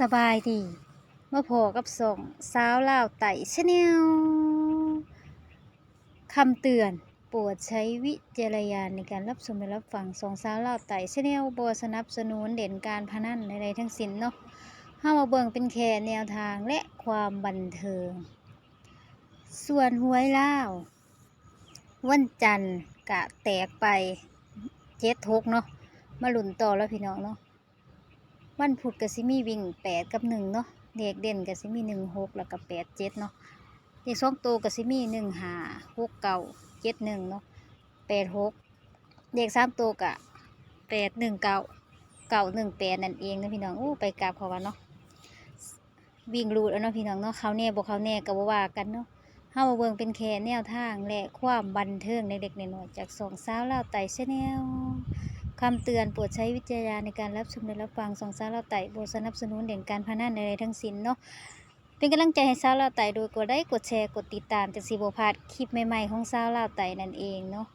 สบายดีมาพอกับสองสาวลาวไต่ชแนลคำเตือนโปรดใช้วิจารณญาณในการรับชมและรับฟังสองสาวลาวไต่ชแนลบสนับสนุนเด่นการพนันใดๆทั้งสิ้นเนาะห้ามาเบิ่งเป็นแค่แนวทางและความบันเทิง ส่วนหวยลาว วันจันทร์กะแตกไปเจ็ดทกเนาะมาหลุนต่อแล้วพี่น้องเนาะ วันพุธก็สิมีวิ่งแปดกับหนึ่งเนาะเด็กเด่นก็สิมีหนึ่งหกแล้วก็แปดเจ็ดเนาะเด็กสองตัวก็สิมีหนึ่งหาหกเก่าเจ็ดหนึ่งเนาะแปดหกเด็กสามตัวก็แปดหนึ่งเก่าเก่าหนึ่งแปดนั่นเองนะพี่น้องอู้ไปกราบเขากันเนาะวิ่งรูดแล้วเนาะพี่น้องเนาะเขาแน่บอกเขาแน่ก็บ่ว่ากันเนาะเฮามาเบิ่งเป็นแค่แนวทางและความบันเทิงเล็กๆน้อยๆจากสองสาวเล่าไต่ชาแนล คำเตือนโปรดใช้วิจารณญาณในการรับชมและรับฟังสองสาวเราไต่โบสนับสนุนเด่นการพนันใดๆทั้งสิ้นเนาะเป็นกำลังใจให้สาวเราไต่โดยกดไลค์กดแชร์กดติดตามจากสีโบพาดคลิปใหม่ๆของสาวเราไต่นั่นเองเนาะ